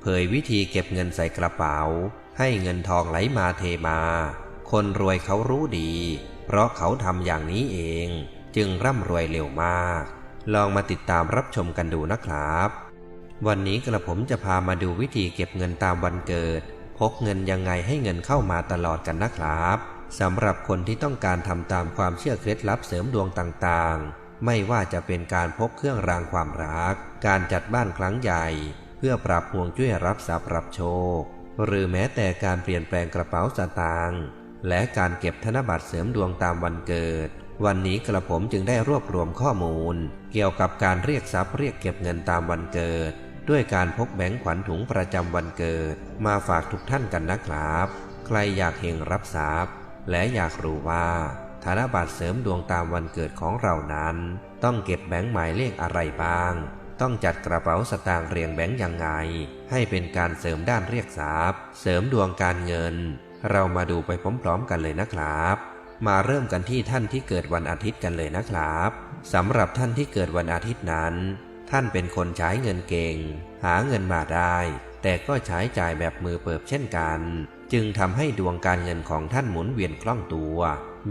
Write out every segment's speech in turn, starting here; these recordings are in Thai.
เผยวิธีเก็บเงินใส่กระเป๋า ให้เงินทองไหลมาเทมา คนรวยเขารู้ดี เพราะเขาทำอย่างนี้เองจึงร่ำรวยเร็วมาก ลองมาติดตามรับชมกันดูนะครับ วันนี้กระผมจะพามาดูวิธีเก็บเงินตามวันเกิด พกเงินยังไงให้เงินเข้ามาตลอดกันนะครับสำหรับคนที่ต้องการทำตามความเชื่อเคล็ดลับเสริมดวงต่างๆ ไม่ว่าจะเป็นการพกเครื่องรางความรัก การจัดบ้านครั้งใหญ่ เพื่อปรับห่วงจุ้ยรับทรัพย์รับโชค หรือแม้แต่การเปลี่ยนแปลงกระเป๋าสตางค์และการเก็บธนบัตรเสริมดวงตามวันเกิด วันนี้กระผมจึงได้รวบรวมข้อมูล เกี่ยวกับการเรียกทรัพย์เรียกเก็บเงินตามวันเกิด ด้วยการพกแบงค์ขวัญถุงประจำวันเกิด มาฝากทุกท่านกันนะครับ ใครอยากเฮงรับทรัพย์ และอยากรู้ว่าธนบัตรเสริมดวงตามวันเกิดของเรานั้น ต้องเก็บแบงค์หมายเลขอะไรบ้าง ต้องจัดกระเป๋าสตางค์เรียงแบงค์ยังไง ให้เป็นการเสริมด้านเรียกทรัพย์ เสริมดวงการเงิน เรามาดูไปพร้อมๆกันเลยนะครับ มาเริ่มกันที่ท่านที่เกิดวันอาทิตย์กันเลยนะครับสำหรับท่านที่เกิดวันอาทิตย์นั้น ท่านเป็นคนใช้เงินเก่ง หาเงินมาได้ แต่ก็ใช้จ่ายแบบมือเปิบเช่นกัน จึงทำให้ดวงการเงินของท่านหมุนเวียนคล่องตัว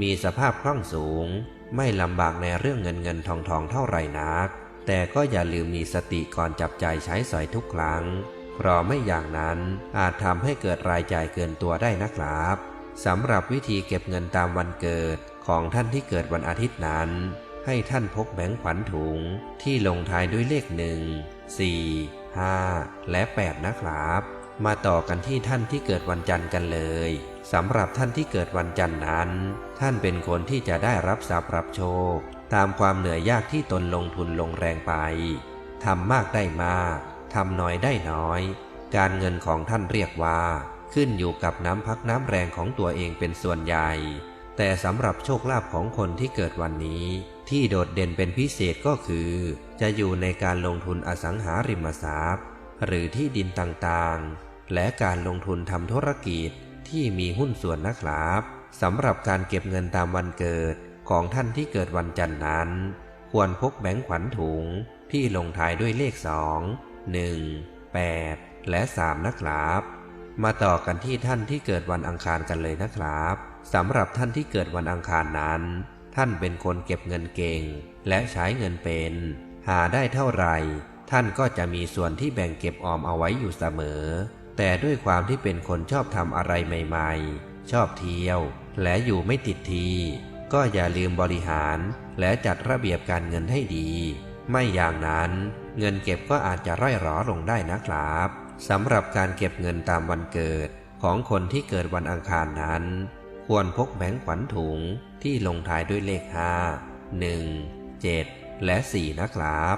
มีสภาพคล่องสูง ไม่ลำบากในเรื่องเงินเงินทองทองเท่าไหร่นัก แต่ก็อย่าลืมมีสติก่อนจับใจใช้สอยทุกครั้ง เพราะไม่อย่างนั้นอาจทำให้เกิดรายจ่ายเกินตัวได้นะครับสำหรับวิธีเก็บเงินตามวันเกิดของท่านที่เกิดวันอาทิตย์นั้น ให้ท่านพกแบงค์ขวัญถุงที่ลงท้ายด้วยเลขหนึ่งสี่ห้าและ8นะครับ มาต่อกันที่ท่านที่เกิดวันจันทร์กันเลยสำหรับท่านที่เกิดวันจันทร์นั้น ท่านเป็นคนที่จะได้รับทรัพย์รับโชค ตามความเหนื่อยยากที่ตนลงทุนลงแรงไปทำมากได้มากทำน้อยได้น้อย การเงินของท่านเรียกว่า ขึ้นอยู่กับน้ำพักน้ำแรงของตัวเองเป็นส่วนใหญ่ แต่สำหรับโชคลาภของคนที่เกิดวันนี้ ที่โดดเด่นเป็นพิเศษก็คือ จะอยู่ในการลงทุนอสังหาริมทรัพย์ หรือที่ดินต่างๆ และการลงทุนทำธุรกิจที่มีหุ้นส่วนนะครับสำหรับการเก็บเงินตามวันเกิด ของท่านที่เกิดวันจันทร์นั้น ควรพกแบงค์ขวัญถุงที่ลงท้ายด้วยเลข2 1 8แปดและ3นะครับ มาต่อกันที่ท่านที่เกิดวันอังคารกันเลยนะครับสำหรับท่านที่เกิดวันอังคารนั้น ท่านเป็นคนเก็บเงินเก่ง และใช้เงินเป็น หาได้เท่าไหร่ ท่านก็จะมีส่วนที่แบ่งเก็บออมเอาไว้อยู่เสมอ แต่ด้วยความที่เป็นคนชอบทำอะไรใหม่ ๆ ชอบเที่ยว และอยู่ไม่ติดที ก็อย่าลืมบริหารและจัดระเบียบการเงินให้ดี ไม่อย่างนั้นเงินเก็บก็อาจจะร่อยหรอลงได้นะครับสำหรับการเก็บเงินตามวันเกิดของคนที่เกิดวันอังคารนั้น ควรพกแบงค์ขวัญถุงที่ลงท้ายด้วยเลข 5 1 7 และ 4 นะครับ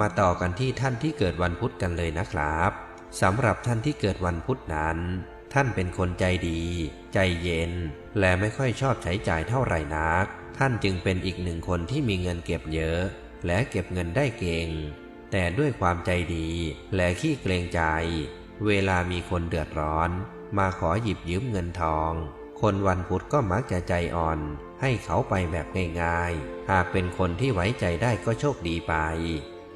มาต่อกันที่ท่านที่เกิดวันพุธกันเลยนะครับสำหรับท่านที่เกิดวันพุธนั้น ท่านเป็นคนใจดี ใจเย็น และไม่ค่อยชอบใช้จ่ายเท่าไหร่นัก ท่านจึงเป็นอีกหนึ่งคนที่มีเงินเก็บเยอะ และเก็บเงินได้เก่ง แต่ด้วยความใจดีและขี้เกรงใจ เวลามีคนเดือดร้อน มาขอหยิบยืมเงินทอง คนวันพุธก็มักจะใจอ่อน ให้เขาไปแบบง่ายๆ หากเป็นคนที่ไว้ใจได้ก็โชคดีไป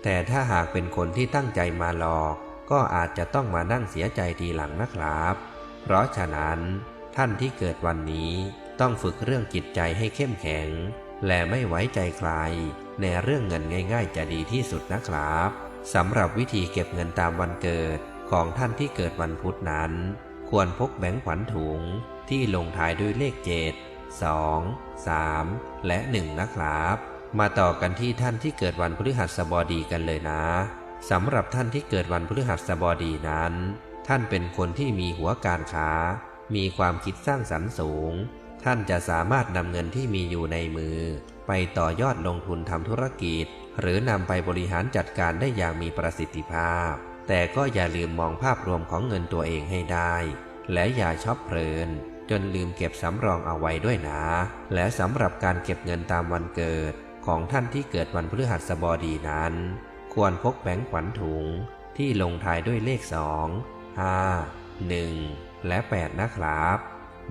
แต่ถ้าหากเป็นคนที่ตั้งใจมาหลอก ก็อาจจะต้องมานั่งเสียใจทีหลังนะครับ เพราะฉะนั้นท่านที่เกิดวันนี้ต้องฝึกเรื่องจิตใจให้เข้มแข็ง และไม่ไว้ใจใคร ในเรื่องเงินง่าย ๆ จะดีที่สุดนะครับสำหรับวิธีเก็บเงินตามวันเกิดของท่านที่เกิดวันพุธนั้น ควรพกแบงค์ขวัญถุงที่ลงท้ายด้วยเลขเจ็ดสองสามและ1นะครับ มาต่อกันที่ท่านที่เกิดวันพฤหัสบดีกันเลยนะสำหรับท่านที่เกิดวันพฤหัสบดีนั้น ท่านเป็นคนที่มีหัวการค้ามีความคิดสร้างสรรค์สูง ท่านจะสามารถนำเงินที่มีอยู่ในมือ ไปต่อยอดลงทุนทำธุรกิจ หรือนำไปบริหารจัดการได้อย่างมีประสิทธิภาพ แต่ก็อย่าลืมมองภาพรวมของเงินตัวเองให้ได้ และอย่าชอบเพลิน จนลืมเก็บสำรองเอาไว้ด้วยนะ และสำหรับการเก็บเงินตามวันเกิด ของท่านที่เกิดวันพฤหัสบดีนั้น ควรพกแบงค์ขวัญถุงที่ลงท้ายด้วยเลข2 5 1 และ 8 นะครับ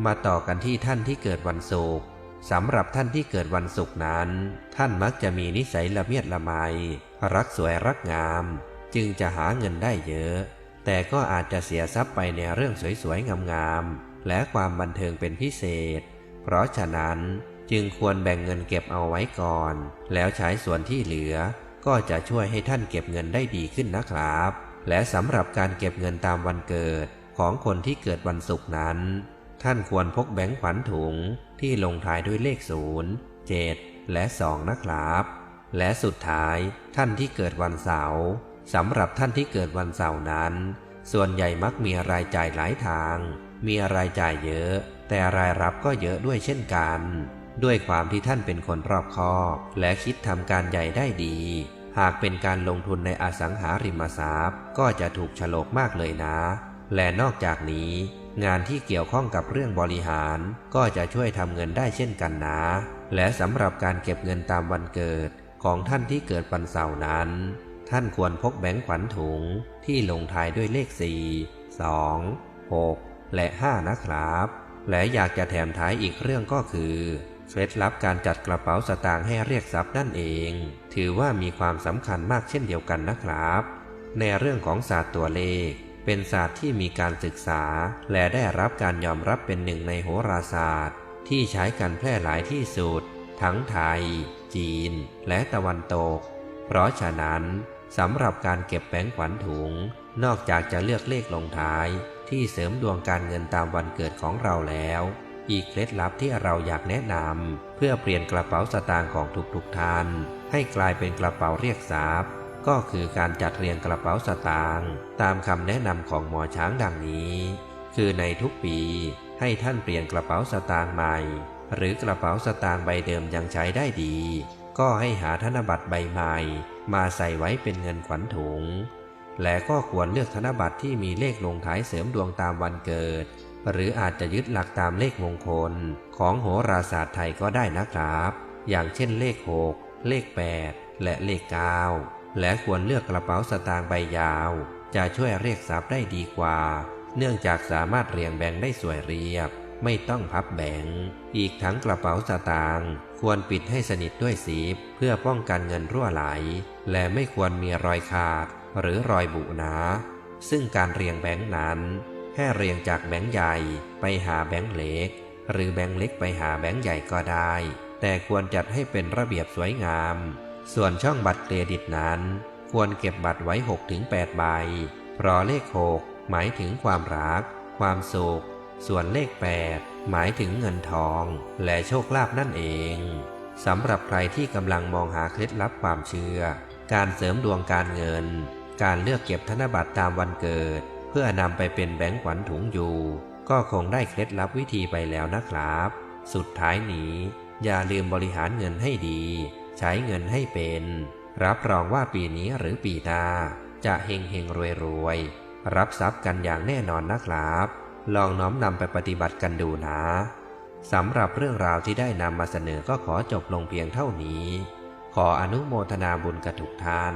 มาต่อกันที่ท่านที่เกิดวันศุกร์สำหรับท่านที่เกิดวันศุกร์นั้น ท่านมักจะมีนิสัยละเมียดละไม รักสวยรักงาม จึงจะหาเงินได้เยอะ แต่ก็อาจจะเสียทรัพย์ไปในเรื่องสวยๆ งามๆ และความบันเทิงเป็นพิเศษ เพราะฉะนั้นจึงควรแบ่งเงินเก็บเอาไว้ก่อน แล้วใช้ส่วนที่เหลือ ก็จะช่วยให้ท่านเก็บเงินได้ดีขึ้นนะครับ และสำหรับการเก็บเงินตามวันเกิดของคนที่เกิดวันศุกร์นั้น ท่านควรพกแบงค์ขวัญถุงที่ลงท้ายด้วยเลขศูนย์เจ็ดและสองนะครับ และสุดท้ายท่านที่เกิดวันเสาร์สำหรับท่านที่เกิดวันเสาร์นั้น ส่วนใหญ่มักมีรายจ่ายหลายทาง มีรายจ่ายเยอะ แต่รายรับก็เยอะด้วยเช่นกัน ด้วยความที่ท่านเป็นคนรอบคอบ และคิดทำการใหญ่ได้ดี หากเป็นการลงทุนในอสังหาริมทรัพย์ ก็จะถูกฉลกมากเลยนะ และนอกจากนี้ งานที่เกี่ยวข้องกับเรื่องบริหาร ก็จะช่วยทำเงินได้เช่นกันนะ และสำหรับการเก็บเงินตามวันเกิดของท่านที่เกิดวันเสาร์นั้น ท่านควรพกแบงค์ขวัญถุงที่ลงท้ายด้วยเลข 4 2 6 และ 5 นะครับ และอยากจะแถมท้ายอีกเรื่องก็คือ เคล็ดลับการจัดกระเป๋าสตางค์ให้เรียกทรัพย์นั่นเอง ถือว่ามีความสำคัญมากเช่นเดียวกันนะครับ ในเรื่องของศาสตร์ตัวเลข เป็นศาสตร์ที่มีการศึกษา และได้รับการยอมรับเป็นหนึ่งในโหราศาสตร์ ที่ใช้กันแพร่หลายที่สุด ทั้งไทย จีน และตะวันตก เพราะฉะนั้นสำหรับการเก็บแบงค์ขวัญถุง นอกจากจะเลือกเลขลงท้าย ที่เสริมดวงการเงินตามวันเกิดของเราแล้ว อีกเคล็ดลับที่เราอยากแนะนำเพื่อเปลี่ยนกระเป๋าสตางค์ของทุกๆท่าน ให้กลายเป็นกระเป๋าเรียกทรัพย์ ก็คือการจัดเรียงกระเป๋าสตางค์ตามคำแนะนำของหมอช้างดังนี้ คือในทุกปีให้ท่านเปลี่ยนกระเป๋าสตางค์ใหม่ หรือกระเป๋าสตางค์ใบเดิมยังใช้ได้ดี ก็ให้หาธนบัตรใบใหม่ มาใส่ไว้เป็นเงินขวัญถุง และก็ควรเลือกธนบัตรที่มีเลขลงท้ายเสริมดวงตามวันเกิด หรืออาจจะยึดหลักตามเลขมงคลของโหราศาสตร์ไทยก็ได้นะครับ อย่างเช่นเลข 6 เลข 8 และเลข 9 และควรเลือกกระเป๋าสตางค์ใบยาว จะช่วยเรียกทรัพย์ได้ดีกว่า เนื่องจากสามารถเรียงแบ่งได้สวยเรียบ ไม่ต้องพับแบงอีกทั้งกระเป๋าสตางค์ควรปิดให้สนิทด้วยสีบเพื่อป้องกันเงินรั่วไหล และไม่ควรมีรอยขาด หรือรอยบุหนา ซึ่งการเรียงแบงค์นั้น ให้เรียงจากแบงค์ใหญ่ไปหาแบงค์เล็ก หรือแบงค์เล็กไปหาแบงค์ใหญ่ก็ได้ แต่ควรจัดให้เป็นระเบียบสวยงาม ส่วนช่องบัตรเครดิตนั้น ควรเก็บบัตรไว้ 6-8 ใบ เพราะเลข 6 หมายถึงความรัก ความสุข ส่วนเลข 8 หมายถึงเงินทองและโชคลาภนั่นเองสำหรับใครที่กำลังมองหาเคล็ดลับความเชื่อ การเสริมดวงการเงิน การเลือกเก็บธนบัตรตามวันเกิด พื่อนำไปเป็นแบงก์ขวัญถุงอยู่ ก็คงได้เคล็ดลับวิธีไปแล้วนะครับ สุดท้ายนี้ อย่าลืมบริหารเงินให้ดี ใช้เงินให้เป็น รับรองว่าปีนี้หรือปีหน้า จะเฮงเฮงรวยรวยรับทรัพย์กันอย่างแน่นอนนะครับ ลองน้อมนำไปปฏิบัติกันดูนะสำหรับเรื่องราวที่ได้นำมาเสนอก็ขอจบลงเพียงเท่านี้ ขออนุโมทนาบุญกับทุกท่าน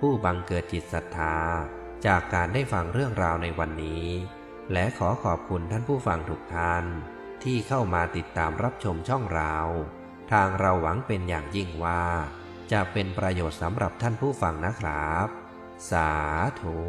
ผู้บังเกิดจิตศรัทธา จากการได้ฟังเรื่องราวในวันนี้ และขอขอบคุณท่านผู้ฟังทุกท่าน ที่เข้ามาติดตามรับชมช่องเรา ทางเราหวังเป็นอย่างยิ่งว่า จะเป็นประโยชน์สำหรับท่านผู้ฟังนะครับ สาธุ